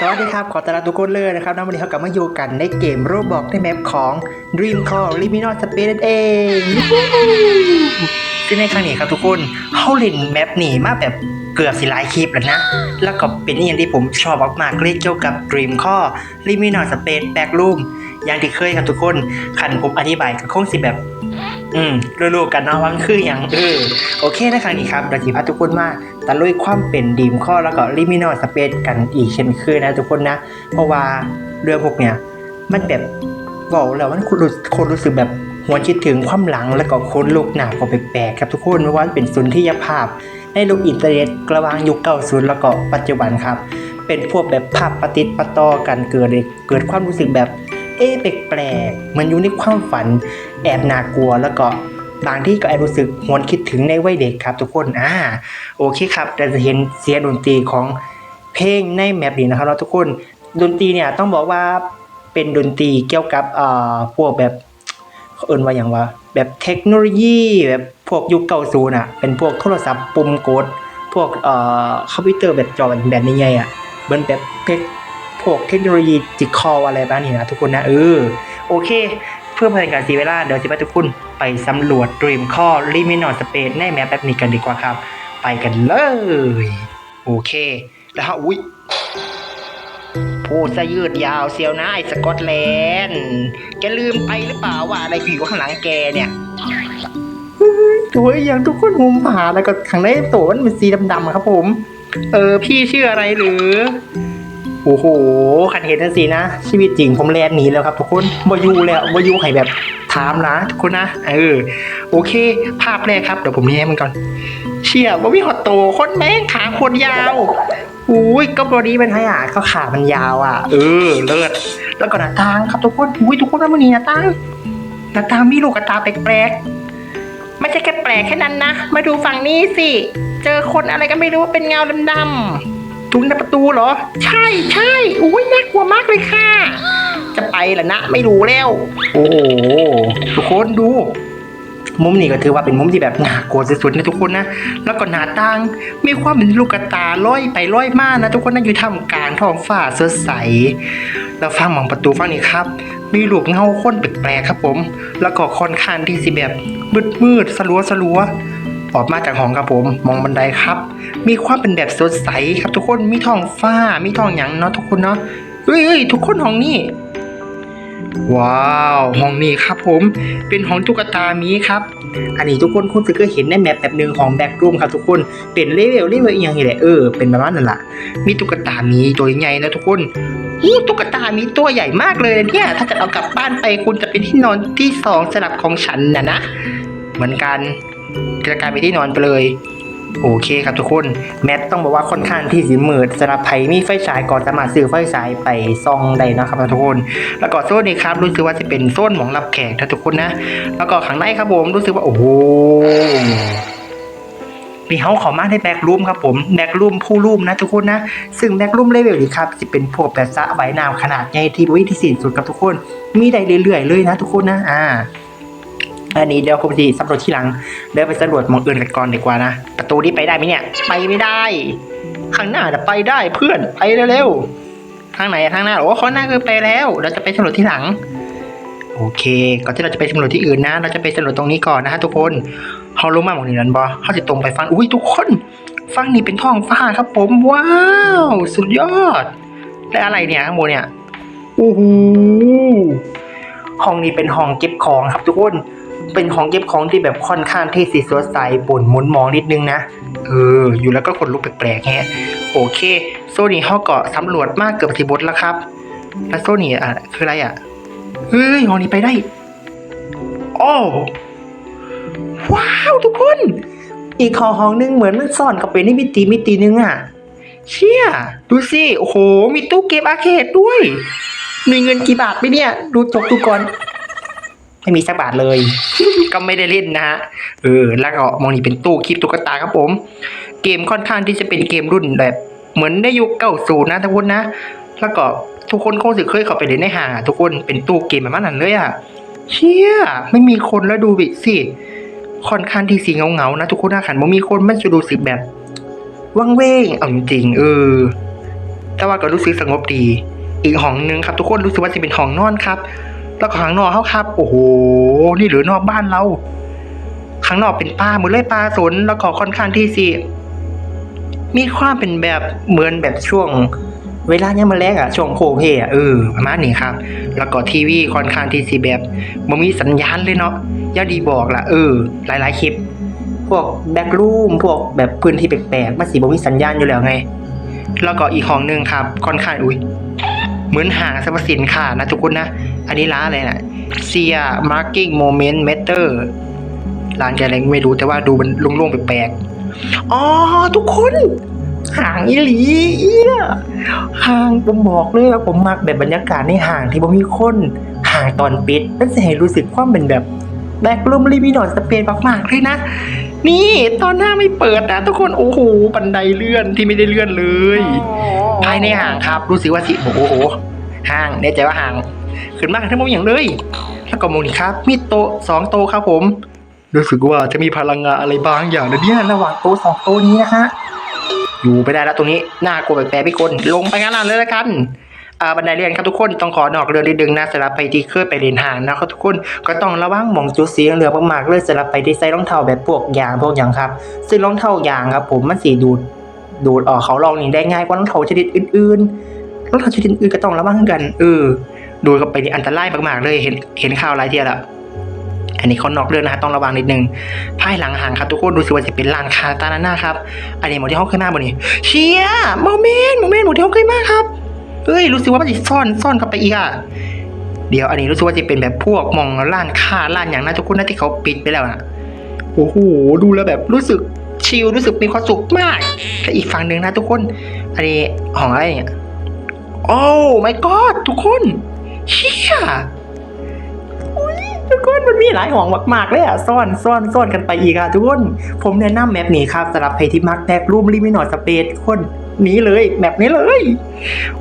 สวัสดีครับ ขอต้อนรับทุกคนเลยนะครับนวันนี้เขากลับมาอยู่กันในเกมโรบอกในแมปของ Dream Call Liminal Space นั่นเองซึ่งในครั้งนี้ครับทุกคนเขาเล่นแมปนี้มาแบบเกือบสิหลายคลิปแล้วนะ แล้วก็เป็นอย่างที่ผมชอบมากๆเลยเกี่ยวกับ Dream Call Liminal Space Backroom อย่างที่เคยครับทุกคน คันผมอธิบายก็คงสิแบบ อืมรู้ๆกันเนาะว่ามันคืออย่างเออโอเคในครั้งนี้ครับเราจะพาทุกคนมาตะลุยความเป็นดีมข้อแล้วก็ลิมินอลสเปซกันอีกเช่นเคยนะทุกคนนะ เพราะว่าเรื่องพวกเนี้ยมันแบบบอกแล้วมันคนรู้คนรู้สึกแบบหัวคิดถึงความหลังแล้วก็คนลุกหนาก็แปลกๆครับทุกคนไม่ว่าเป็นสุนทรียภาพ ในโลกอินเทอร์เน็ตระวางยุคเก่าศูนย์แล้วก็ปัจจุบันครับ เป็นพวกแบบภาพปฏิดปต่อกันเกิดเกิดความรู้สึกแบบ เอ๊ะแปลกๆมันอยู่ในความฝัน แอบน่ากลัวแล้วก็บางที่ก็แอบรู้สึกหวนคิดถึงในวัยเด็กครับทุกคนอ่าโอเคครับเราจะเห็นเสียงดนตรีของเพลงในแมปนี้นะครับเราทุกคนดนตรีเนี่ยต้องบอกว่าเป็นดนตรีเกี่ยวกับเอ่อพวกแบบเอิ้นว่าอย่างว่า แบบเทคโนโลยีแบบพวกยุคเก่าศูนย์อะเป็นพวกโทรศัพท์ปุ่มกด พวกเอ่อคอมพิวเตอร์แบบจอแบบใหญ่ๆอะเหมือนแบบเพวกเทคโนโลยีจิคออะไรบ้างนี่นะทุกคนนะเออโอเค เพื่อเป็นการเสีเวลาเดี๋ยวจะพาทุกคนไปสำรวจ Dream Call Liminal Space ในแมปแบบนี้กันดีกว่าครับ ไปกันเลย โอเค แล้วฮะอุ้ยพูดซะยืดยาวเซียวนะไอ้สกอตแลนด์แกลืมไปหรือเปล่าว่าอะไรอยู่ข้างหลังแกเนี่ยโอ้ยอย่างทุกคนงมหาแล้วก็ข้างในตัวมันเป็นสีดำๆครับผม เออพี่ชื่ออะไรหรือ โอ้โหขันเห็นนั่นสินะ ชีวิตจริงผมแลนหนีแล้วครับ ทุกคนบอยูแล้วบอยูให้แบบถามนะทุกคนนะ เออ โอเค ภาพแรกครับ เดี๋ยวผมแย้มันก่อน เชี่ยบอวี่ฮอตโตคนแม่งขาคนยาวอุ้ยก็บอดี้เป็นไงอะเขาขามันยาวอะ เออ เลิศแล้วก็หน้าต่างครับทุกคนอุ้ยทุกคนว่ามันนี่หน้าต่างหน้าต่างมีลูกกระตาแปลกๆไม่ใช่แค่แปลกแค่นั้นนะ มาดูฝั่งนี้สิ เจอคนอะไรก็ไม่รู้เป็นเงาดำๆ ทุนในประตูเหรอ ใช่ใช่อุ้ยน่ากลัวมากเลยค่ะ จะไปละนะ ไม่รู้แล้ว โอ้โหทุกคนดู มุมนี้ก็ถือว่าเป็นมุมที่แบบน่ากลัวสุดๆนะทุกคนนะ แล้วก็หน้าต่างมีความเป็นลูกกระตาลอยไปลอยมานะ ทุกคนนะอยู่ท่ามกลางท้องฟ้าสดใส แล้วฟังมองประตูฟังนี้ครับ มีลูกเงาคนแปลกๆครับผม แล้วก็ค่อนข้างที่สิแบบมืดๆสลัวสลัวๆ ออกมาจากห้องครับผมมองบันไดครับ มีความเป็นแบบสดใสครับทุกคนมีท้องฟ้ามีท้องหยังเนาะทุกคนเนาะเอ้ยเอ้ยทุกคนห้องนี้ว้าวห้องนี้ครับผมเป็นห้องตุ๊กตามีครับ อันนี้ทุกคนคุณจะเคยเห็นในแมปแบบหนึ่งของแบ็กรูมครับทุกคนเป็นเลเวลเลเวลอย่างนี้แหละเออเป็นประมาณนั้นแหละมีตุ๊กตามีตัวใหญ่นะทุกคนอู้ตุ๊กตามีตัวใหญ่มากเลยเนี่ย ถ้าจะเอากลับบ้านไปคุณจะเป็นที่นอนที่สองสลับของฉันนะนะเหมือนกัน จะกลายเป็นที่นอนไปเลยโอเคครับทุกคน แมทต้องบอกว่าค่อนข้างที่สีมืดสำหรับไผมีไฟฉายก็สามารถซื้อไฟฉายไปซองได้นะครับทุกคน แล้วก็โซนนี้ครับรู้สึกว่าจะเป็นโซนของรับแขกนะทุกคนนะ แล้วก็ข้างในครับผมรู้สึกว่าโอ้โหมีเฮาเขอมาในแบ็กรูมครับผมแบ็กรูมผู้รูมนะทุกคนนะ ซึ่งแบ็กรูมเลเวลนี้ครับจะเป็นพวกแบบสระว่ายน้ำขนาดใหญ่ที่วิที่สิ้นสุดครับทุกคน มีได้เรื่อยๆเลยนะทุกคนนะอ่า อันนี้เดี๋ยวผมจะสำรวจที่หลังเดี๋ยวไปสำรวจมองอื่นกันก่อนดีกว่านะ ประตูนี้ไปได้ไหมเนี่ย ไปไม่ได้ ข้างหน้าจะไปได้เพื่อนไปเร็วๆทางไหนทางหน้าเหรอว่าข้างหน้าคือไปแล้ว เราจะไปสำรวจที่หลัง โอเค ก่อนที่เราจะไปสำรวจที่อื่นนะ เราจะไปสำรวจตรงนี้ก่อนนะฮะทุกคนเขาลงมาหมองนี้นั่นบอเขาจะตรงไปฟังอุ้ยทุกคนฟังนี่เป็นท้องฟ้าครับผม ว้าว สุดยอด และอะไรเนี่ยข้างบนเนี่ยโอ้โหห้องนี้เป็นห้องเก็บของครับทุกคน เป็นของเก็บของที่แบบค่อนข้างที่สีสดใสปุ่นหมุนมองนิดนึงนะ เออ อยู่แล้วก็คนลุกแปลกๆแฮะโอเค โซนี่เขาเก็สำรวจมากเกือบสิบทแล้วครับ แล้วโซนี่อะคืออะไรอะ เฮ้ยห้องนี้ไปได้ โอ้ว้าวทุกคน อีกห้องห้องนึงเหมือนมันซ่อนเข้าไปในมิติมิตินึงอะ เชี่ย ดูสิ โอ้โห มีตู้เกมอาร์เคดด้วย มีเงินกี่บาทไหมเนี่ย ดูจบดูก่อน ไม่มีสักบาทเลย ก็ไม่ได้เล่นนะฮะเออแล้วก็มองนี่เป็นตู้คลิปตุ๊กตาครับผม เกมค่อนข้างที่จะเป็นเกมรุ่นแบบ เหมือนในยุคเก้าศูนะทุกคนนะ แล้วก็ทุกคนคงสึกเคยเข้าไปเล่นในห้างทุกคนเป็นตู้เกมแบบนั้นเลยอะเชี่ยไม่มีคนแล้วดูบิสิค่อนข้างที่สีเงาเงาๆนะทุกคนนะขันบ่มีคนมันจะรู้สึกแบบว่างเว้งเอาจริงเออ แต่ว่าก็รู้สึกสงบดี อีกห้องหนึงครับ ทุกคนรู้สึกว่าจะเป็นห้องนอนครับ แล้วข้างนอกเขาครับ โอ้โห นี่หรือนอกบ้านเราข้างนอกเป็นป่าหมดเลยป่าสนแล้วก็ค่อนข้างที่สิมีความเป็นแบบเหมือนแบบช่วง เวลาเนี่ยมันแรกอะช่วงโคเพอะเออประมาณนี้ครับ แล้วก็ทีวีค่อนข้างที่สิแบบบ่มีสัญญาณเลยเนาะย่าดีบอกล่ะเออ หลาย ๆ คลิป พวกแบ็กรูมพวกแบบพื้นที่แปลกๆมันสีบ่มีสัญญาณอยู่แล้วไง แล้วก็อีกห้องหนึ่งครับ ค่อนข้างอุ้ย เหมือนห่างสรรพสินค้านะทุกคนนะ อันนี้ร้านอะไรนะเซียมาร์กิ้งโมเมนต์เมเตอร์ร้านแกอะไรไม่รู้แต่ว่าดูมันโล่งๆแปลกๆอ๋อทุกคนห่างอีหลีเอียห่างผมบอกเลยว่าผมมักแบบบรรยากาศในห่างที่บ่มีคนห่างตอนปิดมันจะให้รู้สึกความเป็นแบบแบ็กรูมรีมินอนสเปนมากๆเลยนะ นี่ตอนหน้าไม่เปิดนะทุกคนโอ้โหบันไดเลื่อนที่ไม่ได้เลื่อนเลย ภายในห่างครับ รู้สึกว่าสิโอ้โหห่างแน่ใจว่าห่าง ขึ้นมากทั้งหมดอย่างเลย แล้วก็มองนี่ครับ มีโต๊ะสองโต๊ะครับผม รู้สึกว่าจะมีพลังงานอะไรบางอย่างนะเนี่ยระหว่างโต๊ะสองโต๊ะนี้นะฮะอยู่ไปได้แล้วตรงนี้น่ากลัวแปลกๆพี่คนลงไปงั้นนั่นเลยละกันอ่าบันไดเลื่อนครับทุกคนต้องขอนอกเรือนิดนึงนะสำหรับไปที่เคยไปเรียนห่างนะครับทุกคนก็ต้องระวังมองจุดสีเหลืองมากๆเลยสำหรับไปที่ใส่รองเท้าแบบพวกยางพวกอย่างครับซึ่งรองเท้ายางครับผมมันสีดูด ดูดออกเขาลองนี่ได้ง่ายกว่ารองเทาชนิดอื่นๆรองเทาชนิดอื่นก็ต้องระวังกันเออดูดเข้าไปนี่อันตรายมากๆเลยเห็นเห็นข่าวหลายเทียละอันนี้เขานอกเรื่องนะฮะต้องระวังนิดนึงภายหลังห่างครับทุกคนดูสิว่าจะเป็นลานคาตานาน่าครับ อันนี้หมดที่ห้องเคยมาบนนี้เชียโมเมนต์โมเมนต์หมดที่ห้องเคยมาครับเอ้ยรู้สึกว่ามันจะซ่อนซ่อนเข้าไปอีกอะเดี๋ยวอันนี้รู้สึกว่าจะเป็นแบบพวกมองร้านคาร้านอย่างนะทุกคนนะที่เขาปิดไปแล้วนะโอ้โหดูแล้วแบบรู้สึก ชิลรู้สึกมีความสุขมากแต่อีกฝั่งหนึ่งนะทุกคนอันนี้ของอะไรเนี่ยโอ้ my god ทุกคนเชี่ยทุกคนมันมีหลายห้องมากๆเลยอะซ่อนซ่อนซ่อนกันไปอีกอะทุกคนผมแนะนำแมปนี้ครับสำหรับใครที่มักแบกรูมลิมินอร์สเปซคนนี้เลยแมปนี้เลย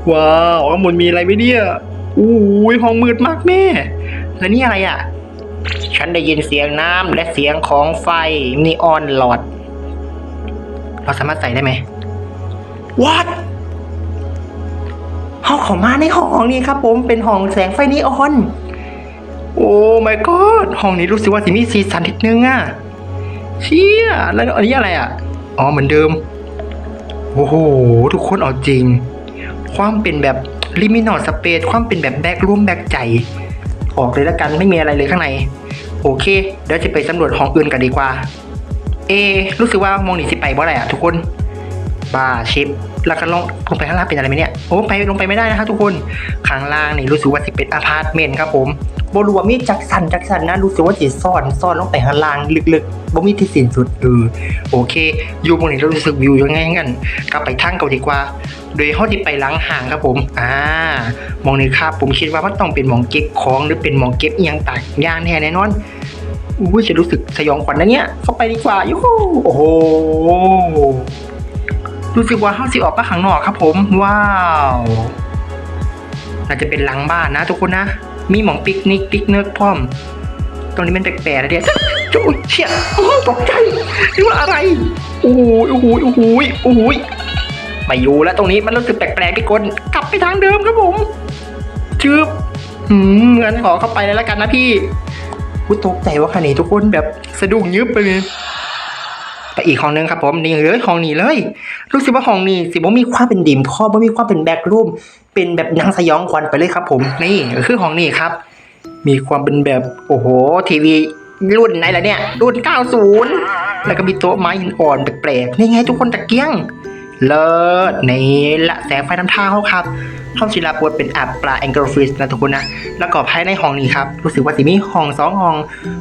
ว้าวข้างบนมีอะไรไหมเนี่ยอู้ยห้องมืดมากแม่ แล้วนี่อะไรอะ ฉันได้ยินเสียงน้ำและเสียงของไฟนีออนหลอด เราสามารถใส่ได้ไหม What ห้องของมาในห้องนี้ครับผมเป็นห้องแสงไฟนีออน โอ้ my god ห้องนี้รู้สึกว่าจะมีสีสันนิดนึงอะเชี่ยแล้วอันนี้อะไรอะอ๋อเหมือนเดิม โอ้โห ทุกคนเอาจริง ความเป็นแบบลิมินอร์สเปซความเป็นแบบแบกร่วมแบกใจออกเลยละกันไม่มีอะไรเลยข้างใน โอเค เดี๋ยวจะไปสำรวจห้องอื่นกันดีกว่า เอ รู้สึกว่ามองหนีสิไปบ่ได้อะทุกคนบ้าชิปแล้วก็ลงลงไปข้างล่างเป็นอะไรไหมเนี่ยโอ้ไปลงไปไม่ได้นะครับทุกคนข้างล่างนี่รู้สึกว่าจะเป็นอพาร์ตเมนต์ครับผมบรู้ว่ามีจักสันจักสันนะรู้สึกว่าจะซ่อนซ่อนลงไปข้างล่างลึกๆบ่มีที่สิ้นสุดเออโอเค อยู่ตรงนี้เรารู้สึกวิวยังไงงั้นกลับไปทางเก่าดีกว่า โดยเขาที่ไปหล้างห่างครับผมอ่ามองนี่ครับผมคิดว่ามันต้องเป็นมองเก็บของหรือเป็นมองเก็บอหยังต่างอย่างแน่แน่นอน อุ้ยจะรู้สึกสยองขวัญนะเนี่ย เข้าไปดีกว่ายูฮูโอ้โหรู้สึกว่าเฮาสิออกไปข้างนอกครับ ผม ว้าวน่าจะเป็นหลังบ้านนะทุกคนนะ มีหมองปิกนิกปิกเนิร์กพร้อม ตรงนี้มันแปลกๆนะเดี๋ยวจุ๊ยเชี่ยโอ้โหตกใจนี่ว่าอะไรโอ้โหโอ้โหโอ้โหโอ้โหไม่อยู่แล้วตรงนี้มันรู้สึกแปลกๆพี่กนกลับไปทางเดิมครับผมจืบหืมงั้นขอเข้าไปเลยแล้วกันนะพี่ กูตกใจว่าคันนี้ทุกคนแบบสะดุ้งยึบไปเลยไปอีกห้องนึงครับผมนี่เลยห้องนี้เลยรู้สึกว่าห้องนี้สิบ่มีความเป็นดิมพ่อบ่มีความเป็นแบ็กรูมเป็นแบบนังสยองขวัญไปเลยครับ ผมนี่คือห้องนี้ครับ มีความเป็นแบบโอ้โหทีวีรุ่นไหนล่ะเนี่ยรุ่น 90 แล้วก็มีโต๊ะไม้หินอ่อนแปลกๆนี่ไงทุกคนตะเกียง เลิศนี่ละแสงไฟน้ำท่าเขาครับห้องศิลาปวดเป็นอับปลาแองเกิลฟิสนะทุกคนนะ แล้วก็ภายในห้องนี้ครับ รู้สึกว่าสิมีห้องสองห้อง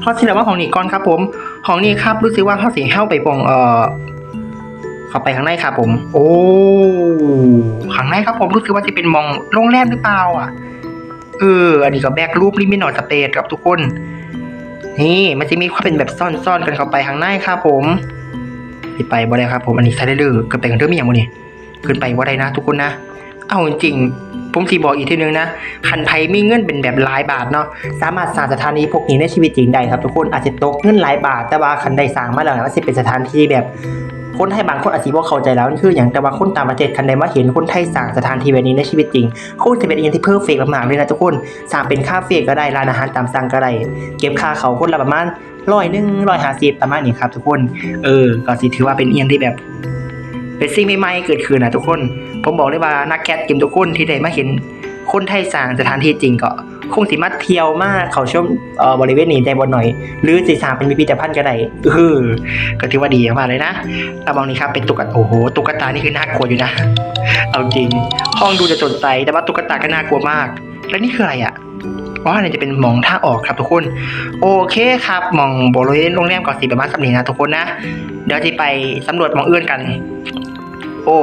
ห้องศิลาว่าห้องนี้ก่อนครับผมห้องนี้ครับรู้สึกว่าห้องสีเข้าไปปองเอ่อเข้าไปข้างในครับผม โอ้ข้างในครับผมรู้สึกว่าจะเป็นมองโรงแรมหรือเปล่าอะเอออันนี้ก็แบกรูปลิมินอร์สเปซครับทุกคน นี่มันจะมีความเป็นแบบซ่อนๆกันเข้าไปข้างในครับผม ไปไปบ่ได้ครับผมอันนี้ใช้ได้เลยเกิดไปกันเรื่องมีอย่างบ่นี่ขึ้นไปบ่ได้นะ ทุกคนนะ เอาจริงผมสีบอกอีกทีนึงนะคันไพมีเงินเป็นแบบหลายบาทเนาะสามารถสร้างสถานีพวกนี้ในชีวิตจริงได้ครับทุกคนอาจจะตกเงินหลายบาท แต่ว่าคันได้สร้างมาแล้วนะว่าสิเป็นสถานที่แบบ คนไทยบางคนอาจจะบ่เข้าใจแล้วนี่คืออย่างแต่ว่าคนต่างประเทศคันใดมาเห็นคนไทยสร้างสถานที่แบบนี้ในชีวิตจริงคงจะเป็นอย่างที่เพอร์เฟกมากๆเลยนะทุกคนสร้างเป็นคาเฟ่ก็ได้ร้านอาหารตามสั่งก็ได้เก็บค่าเขาคนละประมาณร้อยหนึ่งร้อยห้าสิบประมาณนี้ครับทุกคน เออ ก็สิถือว่าเป็นเอียงที่แบบ เป็นสิ่งใหม่ๆเกิดขึ้นนะทุกคน ผมบอกเลยว่านักแคทเกมทุกคนที่ได้มาเห็นคนไทยสร้างสถานที่จริงก็ คงสิมาเที่ยวมากเขาชมเอ่อบริเวณนี้ได้บ่หน่อย หรือสิสางเป็นพิพิธภัณฑ์ก็ได้เออก็ถือว่าดีมากเลยนะระวังนี้ครับเป็นตุ๊กตาโอ้โหตุ๊กตานี่คือน่ากลัวอยู่นะ เอาจริง ห้องดูจะสดใสแต่ว่าตุ๊กตาก็น่ากลัวมาก แล้วนี่คืออะไรอะว่าเนี่ยจะเป็นหมองท่าออกครับทุกคน โอเคครับหมองบริเวณโรงแรมก่อนสิประมาณสักนี้นะทุกคนนะ เดี๋ยวจะไปสำรวจมองเอื่นกัน โอ้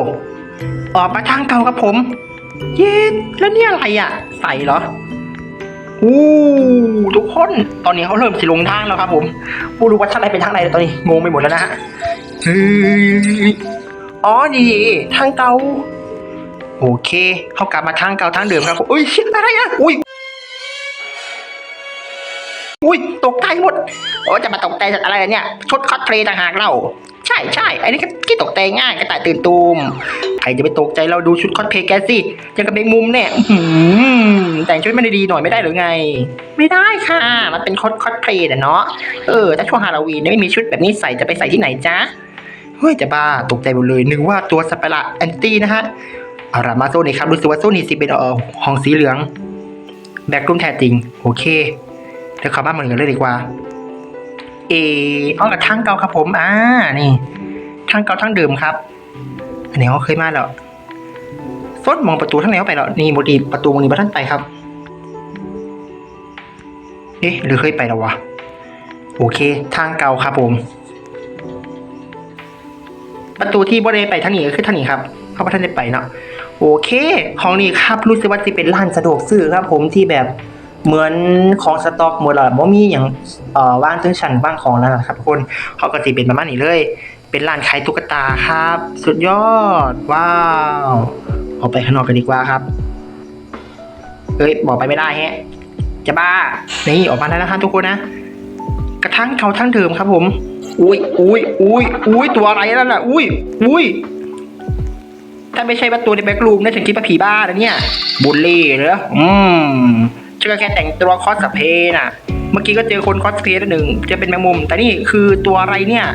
ออกมาทางเก่าครับผม เย็นแล้วเนี่ยอะไรอะ ใส่เหรอ อู้ทุกคนตอนนี้เขาเริ่มสิลงทางแล้วครับ ผมผู้รู้ว่าทางไหนเป็นทางไหนตอนนี้งงไปหมดแล้วนะฮะอ๋อนี่ทางเก่าโอเค เขากลับมาทางเก่าทางเดิมครับผมอุ้ยอะไรอะอุ้ยอุ้ยตกใจหมดโอ้จะมาตกใจจากอะไรเนี่ยชุดคอสเพลย์ต่างหากเรา ใช่ใช่อันนี้ก็ที่ตกใจง่ายกระต่ายตื่นตูมใครจะไปตกใจเราดูชุดคอสเพลย์แกสิยังกับเบงมุมเนี่ยอื้อหือแต่งชุดไม่ได้ดีหน่อยไม่ได้หรือไง ไม่ได้ค่ะ มันเป็นคอสคอสเพลย์นะเนาะเออถ้าช่วงฮาโลวีนเนี่ยไม่มีชุดแบบนี้ใส่จะไปใส่ที่ไหนจ๊ะเฮ้ยจะบ้าตกใจหมดเลยนึกว่าตัวสัตว์ประหลาดแอนตี้นะฮะเอาละมาโซนี่ครับรู้สึกว่าโซนี่สิเป็นเออห้องสีเหลือง แบ็กรูมแท้จริง โอเคเดี๋ยวเข้าบ้านมันกันเลยดีกว่า เออเอากับทางเก่าครับผม อ่า นี่ทางเก่าทางเดิมครับ อันนี้เขาเคยมาแล้วซดมองประตูทางไหนเข้าไปแล้ว นี่บดีประตูมองนี้มาท่านไปครับ เอ๊ะ หรือเคยไปแล้ววะ โอเค ทางเก่าครับผม ประตูที่บริเวไปทางนี้ก็คือทางนี้ครับ เขาไปท่านได้ไปเนาะ โอเค ห้องนี้ครับ รู้สึกว่าจะเป็นร้านสะดวกซื้อครับ ผมที่แบบ เหมือนของสต็อกหมดและบ่มีอย่างเอ่อว่างถึงชั้นว่างของแล้วนะครับทุกคนเขาก็สิเป็นประมาณนี้เลย เป็นร้านขายตุ๊กตาครับ สุดยอด ว้าวออกไปข้างนอกกันดีกว่าครับเอ้ยบอกไปไม่ได้แฮะจะบ้า นี่ออกมาแล้วนะครับทุกคนนะ กระทั่งเขาทั้งเดิมครับผม อุ้ยอุ้ยอุ้ยอุ้ยตัวอะไรนั่นน่ะ อุ้ยอุ้ยถ้าไม่ใช่ว่าตัวในแบ็กรูมน่าจะคิดว่าผีบ้าแล้วเนี่ยบุลลี่เหรออืม ก็แค่แต่งตัวคอสเพย์น่ะ เมื่อกี้ก็เจอคนคอสเพย์ตัวหนึ่งจะเป็นแมงมุม แต่นี่คือตัวอะไรเนี่ย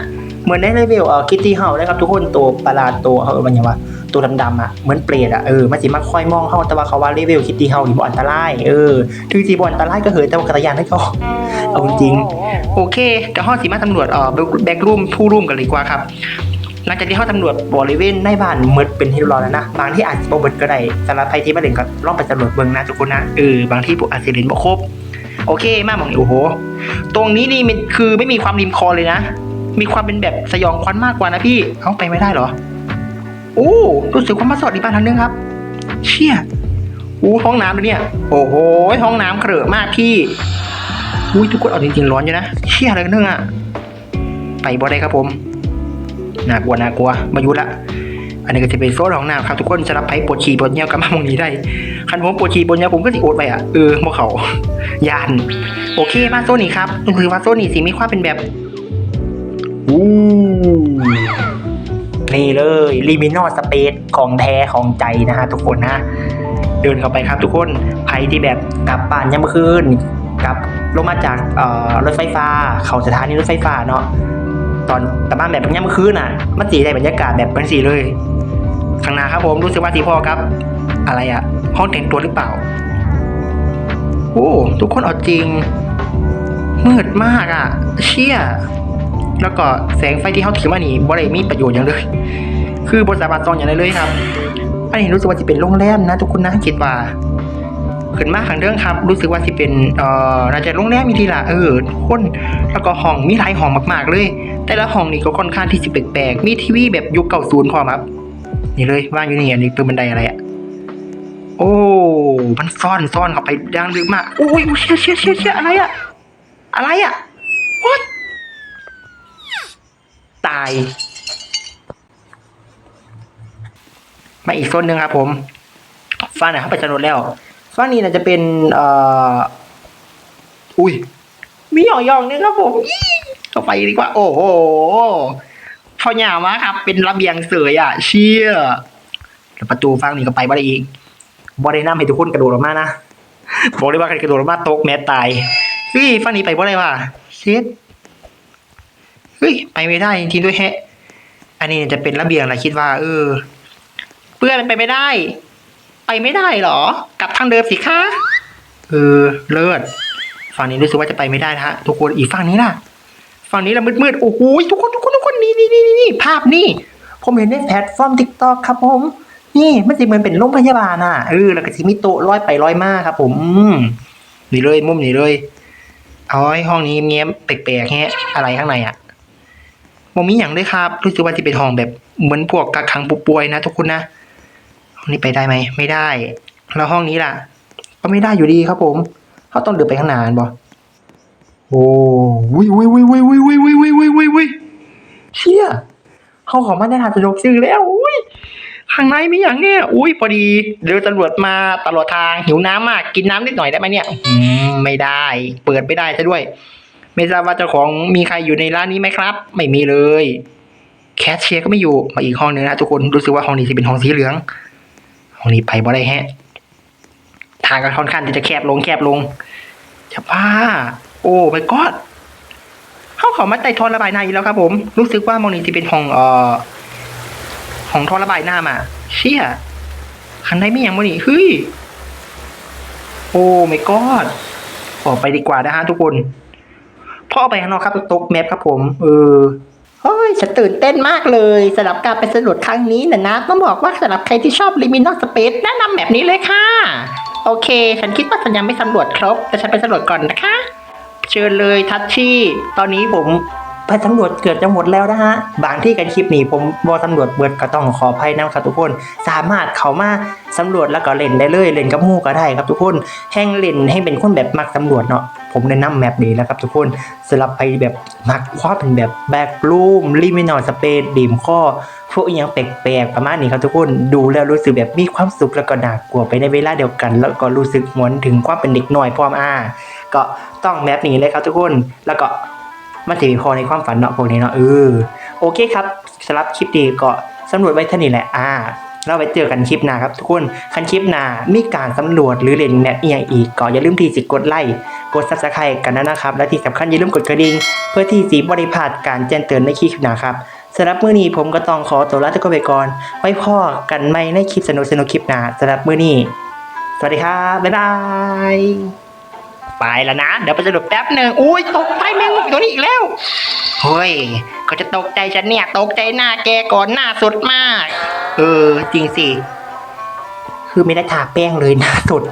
เหมือนในเลเวลเอ่อคิตตี้เฮาเลยครับทุกคนตัวประหลาดตัวเออมันยังว่าตัวดำๆอะเหมือนเปรตอะเออมันสิมาคอยมองเฮาแต่ว่าเขาว่าเลเวลคิตตี้เฮานี่บ่อันตรายเออถึงสิบ่อันตรายก็เหอะแต่ว่ากระยานให้ก็เอาจริงโอเคเดี๋ยวห้องสีมาตำรวจเอ่อแบ็กรูมทูรูมกันเลยดีกว่าครับ หลังจากที่เข้าตำรวจบริเวณในบ้านมืดเป็นที่เรียบร้อยแล้วนะบางที่อาจจะบ่เบิดก็ได้สำหรับใครที่มาเล่นก็ลองไปตำรวจเบิ่งนะทุกคนนะเออบางที่พวกอาจจะเล่นบ่ครบโอเคมาหมองนี่โอ้โห ตรงนี้นี่มันคือไม่มีความริมคอเลยนะ มีความเป็นแบบสยองขวัญมากกว่านะพี่เอาไปไม่ได้เหรอ โอ้รู้สึกว่ามาสอดอีบ้านทางนึงครับ เชี่ยอู้ห้องน้ำเลยเนี่ย โอ้โหห้องน้ำเครอะมากพี่อุ้ยทุกคนเอาจริงๆร้อนอยู่นะเชี่ยอะไรกันเนี่ยอะไปบ่ได้ครับผม น่ากลัวน่ากลัวมายุดละ อันนี้ก็จะเป็นโซนของน้ำครับทุกคนสำหรับไพ่ปวดฉี่ปวดเยี่ยวกับมามงนี้ได้ คันผมปวดฉี่ปวดเยี่ยวผมก็สิโอดไปอะ เออพวกเขายาน โอเคมาโซนนี้ครับคือว่าโซนนี้สิมีความเป็นแบบอู้นี่เลยลิมินอลสเปซของแท้ของใจนะฮะทุกคนนะ เดินเข้าไปครับทุกคนใครที่แบบกลับบ้านยามมื้อคืนกลับลงมาจากรถไฟฟ้า เข้าสถานีรถไฟฟ้าเนาะ ตอนกลับบ้านแบบย่ำคืนน่ะ มันสีได้บรรยากาศแบบเป็นสีเลยข้างหน้าครับผมรู้สึกว่าสีพ่อครับ อะไรอะห้องแต่งตัวหรือเปล่า โอ้ทุกคนเอาจริง มืดมากอะเชี่ยแล้วก็แสงไฟที่เขาถือมานี่บ่ได้มีประโยชน์อย่างเลย คือบนสามารถซองอย่างไรเลยครับอันนี้รู้สึกว่าจะเป็นโรงแรมนะทุกคนนะคิดว่า ขึ้นมาข้างเรื่องครับ รู้สึกว่าสิเป็นเอ่อน่าจะโรงแรมมีทีละเออคนแล้วก็ห้องมีหลายห้องมากๆเลย แต่ละห้องนี่ก็ค่อนข้างที่สิแปลกๆมีทีวีแบบยุคเก่าศูนย์พร้อมครับนี่เลยว่างอยู่นี่อันนี้เป็นบันไดอะไรอะโอ้มันซ่อนซ่อนเข้าไปดังลึกมากโอ้ยเชี่ยเชี่ยเชี่ยเชี่ยอะไรอะอะไรอะ what ตายมาอีกโซนหนึ่งครับผมฟ้าไหนเขาไปสำรวจแล้ว ฟ้านี้น่าจะเป็นเอ่ออุ้ยมีหยองๆนึงครับผมเข้าไปดีกว่า โอ้โหเขาหยามาครับ เป็นระเบียงเสยอะ เชี่ยแล้วประตูฝั่งนี้ก็ไปบ่ได้อีกบ่ได้นำให้ทุกคนกระโดดออกมานะบอกเลยว่าใครกระโดดออกมาตกแม้ตายเฮ้ยฝั่งนี้ไปบ่ได้ว่ะเช็ดเฮ้ยไปไม่ได้จริงด้วยแฮะ อันนี้จะเป็นระเบียงนะคิดว่า เออ เพื่อนไปไม่ได้ ไปไม่ได้หรอ กลับทางเดิมสิคะเออเลิศฝั่งนี้รู้สึกว่าจะไปไม่ได้นะฮะทุกคนอีกฝั่งนี้ล่ะ ฝั่งนี้ละมืดๆโอ้โหทุกคนทุกคนทุกคนนี่นี่นี่นี่ภาพนี่ผมเห็นในแพลตฟอร์มทิกตอกครับผม นี่มันจะเหมือนเป็นโรงพยาบาลอะเออแล้วก็จะมีโต๊ะร้อยไปร้อยมาครับ ผมนี่เลยมุมนี้เลยเอาไอ้ห้องนี้เงี้ยแปลกๆแฮะอะไรข้างในอะมมีอย่างด้วยครับ รู้สึกว่าจะเป็นห้องแบบเหมือนพวกกักขังผู้ป่วยนะทุกคนนะ นี้ไปได้ไหมไม่ได้ แล้วห้องนี้ล่ะ ก็ไม่ได้อยู่ดีครับผมเขาต้องเดินไปข้างหน้าบ่โอ้วิวิวิวิวิวิวิวิวิวิวิเชี่ยเขาขอมาตรฐานสะดวกซื้อแล้วอุ้ยข้างในมีอย่างเนี้ยอุ้ยพอดีเดี๋ยวตำรวจมาตลอดทางหิวน้ำมากกินน้ำนิดหน่อยได้ไหมเนี่ยไม่ได้ เปิดไม่ได้ซะด้วย ไม่ทราบว่าเจ้าของมีใครอยู่ในร้านนี้ไหมครับ ไม่มีเลย แคชเชียร์ก็ไม่อยู่มาอีกห้องนึงนะทุกคนรู้สึกว่าห้องนี้จะเป็นห้องสีเหลือง ห้องนี้ไปบ่ได้แฮะ ทางก็ค่อนข้างที่จะแคบลงแคบลงจะบ้า โอ้ไม่กอดเขาขอมาไต่ทอนระบายน้ำอีกแล้วครับ ผม รู้สึกว่ามองนี้ที่เป็นห้องเอ่อของทอนระบายน้ำอะเชี่ยข้างในไม่ย่งมองนี่เฮ้ยโอ้ไม่กอดออกไปดีกว่านะฮะทุกคนพ่อไปข้างนอกครับตกแมปครับผม เออ โอ้ยฉันตื่นเต้นมากเลยสำหรับการไปสำรวจครั้งนี้นะนะต้องบอกว่าสำหรับใครที่ชอบลิมินอลสเปซแนะนำแบบนี้เลยค่ะ โอเค ฉันคิดว่าฉันยังไม่สำรวจครบ แต่ฉันไปสำรวจก่อนนะคะ เชิญเลยทัชชี่ ตอนนี้ผม ไปสำรวจเกือบจะหมดแล้วนะฮะ บางที่กันคลิปนี้ผมบอสำรวจเบิดก็ต้องขออภัยนะครับทุกคน สามารถเข้ามาสำรวจแล้วก็เล่นได้เลย เล่นกับมู่ก็ได้ครับทุกคน แห่งเล่นให้เป็นคนแบบมักสำรวจเนาะ ผมแนะนำแมปนี้แล้วครับทุกคนสำหรับไปแบบมักความเป็นแบบแบกรูมลิมินอลสเปซดีมข้อพวกอหยังแปลกๆประมาณนี้ครับทุกคนดูแล้วรู้สึกแบบมีความสุขแล้วก็น่ากลัวไปในเวลาเดียวกัน แล้วก็รู้สึกหวนถึงความเป็นเด็กน้อยพร้อมอ่าก็ต้องแมปนี้เลยครับทุกคนแล้วก็ มันจะมีพอในความฝันเนาะพวกนี้เนาะเออโอเคครับสำหรับคลิปนี้ก็สำรวจไว้เท่านี้แหละอ่าเราไปเจอกันคลิปหน้าครับทุกคนคันคลิปหน้ามีการสำรวจหรือเล่นแมปอียงอีกก็อย่าลืมที่จะกดไลค์กดซับสไครต์กันนะครับ และที่สำคัญอย่าลืมกดกระดิ่งเพื่อที่สีบริพาดการแจ้งเตือนในคลิปหน้าครับสำหรับมื้อนี้ผมก็ต้องขอตัวลาทุกคนไปก่อน ไว้พ่อกันใหม่ในคลิปสนุกสนุกคลิปหน้าสำหรับมื้อนี้ สวัสดีครับ บ๊ายบาย ไปแล้วนะ เดี๋ยวไปสรุปแป๊บหนึ่งอุ้ยตกใจแมงมุมตัวนี้อีกแล้ว เฮ้ยเขาจะตกใจฉันเนี่ย ตกใจหน้าแกก่อนหน้าสุดมาก เออ จริงสิ คือไม่ได้ทาแป้งเลยหน้าสุด